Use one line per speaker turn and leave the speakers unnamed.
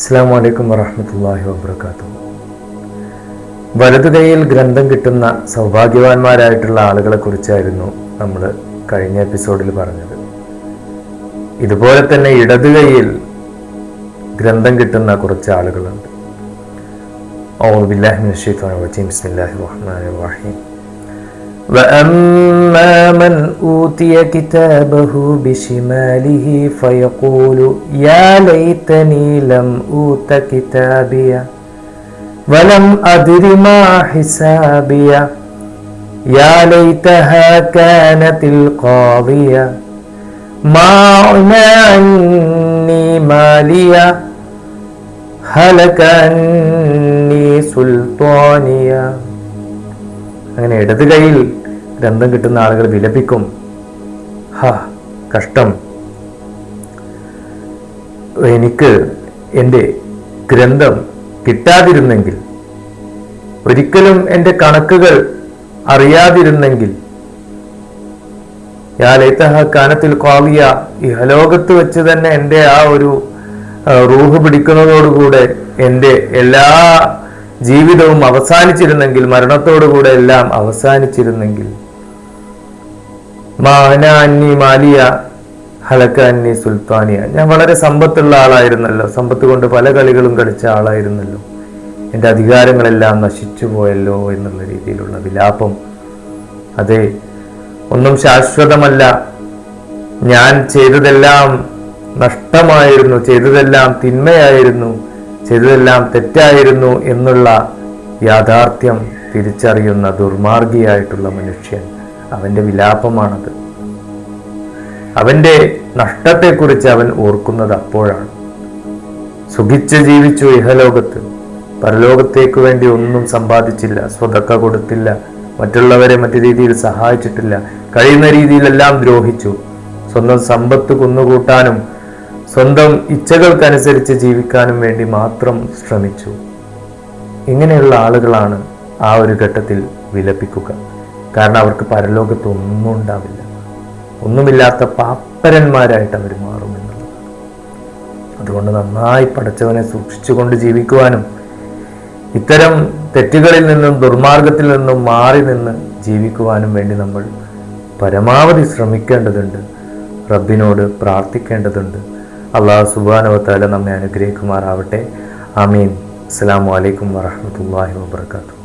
അസ്സാം വലൈക്കും വറഹമത്തല്ലാഹി വാബർക്കാത്തു വലതുകൈയിൽ ഗ്രന്ഥം കിട്ടുന്ന സൗഭാഗ്യവാന്മാരായിട്ടുള്ള ആളുകളെക്കുറിച്ചായിരുന്നു നമ്മൾ കഴിഞ്ഞ എപ്പിസോഡിൽ പറഞ്ഞത്. ഇതുപോലെ തന്നെ ഇടതുകൈയിൽ ഗ്രന്ഥം കിട്ടുന്ന കുറച്ച് ആളുകളുണ്ട്. ഓ ബില്ലാഹിൻ ഷീത്താണ് ബിസ്മില്ലാഹി റഹ്മാൻ റഹീം. وأما من أوتي كتابه بشماله فيقول يا ليتني لم أوت كتابيه ولم أدر ما حسابيه يا ليتها كانت القاضية ما أغنى عني ماليه هلك عني سلطانيه അങ്ങനെ ഇടത് കൈയിൽ ഗ്രന്ഥം കിട്ടുന്ന ആളുകൾ വിലപിക്കും. ഹ കഷ്ടം. എനിക്ക് എന്റെ ഗ്രന്ഥം കിട്ടാതിരുന്നെങ്കിൽ ഒരിക്കലും എന്റെ കണക്കുകൾ അറിയാതിരുന്നെങ്കിൽ യാലൈത്തഹ കാനത്തിൽ കാവിയ ഇഹലോകത്ത് വെച്ച് തന്നെ എന്റെ ആ ഒരു റൂഹ് പിടിക്കുന്നതോടുകൂടെ എന്റെ എല്ലാ ജീവിതവും അവസാനിച്ചിരുന്നെങ്കിൽ മരണത്തോടുകൂടെ എല്ലാം അവസാനിച്ചിരുന്നെങ്കിൽ മാന അന്നി മാലിയ ഹലക്ക അന്നി സുൽത്താനിയ. ഞാൻ വളരെ സമ്പത്തുള്ള ആളായിരുന്നല്ലോ. സമ്പത്ത് കൊണ്ട് പല കളികളും കളിച്ച ആളായിരുന്നല്ലോ. എന്റെ അധികാരങ്ങളെല്ലാം നശിച്ചു പോയല്ലോ എന്നുള്ള രീതിയിലുള്ള വിലാപം. അതെ ഒന്നും ശാശ്വതമല്ല. ഞാൻ ചെയ്തതെല്ലാം നഷ്ടമായിരുന്നു. ചെയ്തതെല്ലാം തിന്മയായിരുന്നു. ചെയ്തതെല്ലാം തെറ്റായിരുന്നു എന്നുള്ള യാഥാർത്ഥ്യം തിരിച്ചറിയുന്ന ദുർമാർഗിയായിട്ടുള്ള മനുഷ്യൻ അവന്റെ വിലാപമാണത്. അവന്റെ നഷ്ടത്തെക്കുറിച്ച് അവൻ ഓർക്കുന്നത് അപ്പോഴാണ്. സുഖിച്ച് ജീവിച്ചു ഇഹലോകത്ത്. പരലോകത്തേക്ക് വേണ്ടി ഒന്നും സമ്പാദിച്ചില്ല സ്വതക്ക കൊടുത്തില്ല മറ്റുള്ളവരെ മറ്റു രീതിയിൽ സഹായിച്ചിട്ടില്ല കഴിയുന്ന രീതിയിലെല്ലാം ദ്രോഹിച്ചു. സ്വന്തം സമ്പത്ത് കുന്നുകൂട്ടാനും സ്വന്തം ഇച്ഛകൾക്കനുസരിച്ച് ജീവിക്കാനും വേണ്ടി മാത്രം ശ്രമിച്ചു. ഇങ്ങനെയുള്ള ആളുകളാണ് ആ ഒരു ഘട്ടത്തിൽ വിലപിക്കുക. കാരണം അവർക്ക് പരലോകത്ത് ഒന്നും ഉണ്ടാവില്ല. ഒന്നുമില്ലാത്ത പാപ്പരന്മാരായിട്ട് അവർ മാറും മാറുമെന്നുള്ളത് അതുകൊണ്ട് നന്നായി പഠിച്ചവനെ സൂക്ഷിച്ചുകൊണ്ട് ജീവിക്കുവാനും ഇത്തരം തെറ്റുകളിൽ നിന്നും ദുർമാർഗത്തിൽ നിന്നും മാറി നിന്ന് ജീവിക്കുവാനും വേണ്ടി നമ്മൾ പരമാവധി ശ്രമിക്കേണ്ടതുണ്ട്. റബ്ബിനോട് പ്രാർത്ഥിക്കേണ്ടതുണ്ട്. അള്ളാഹു സുബാനവത്താല നമ്മെ അനുഗ്രഹിക്കുമാറാവട്ടെ. ആമീൻ. അസ്സാം വലൈക്കും വാഹമത്തല്ലാഹി വാബർക്കാത്തു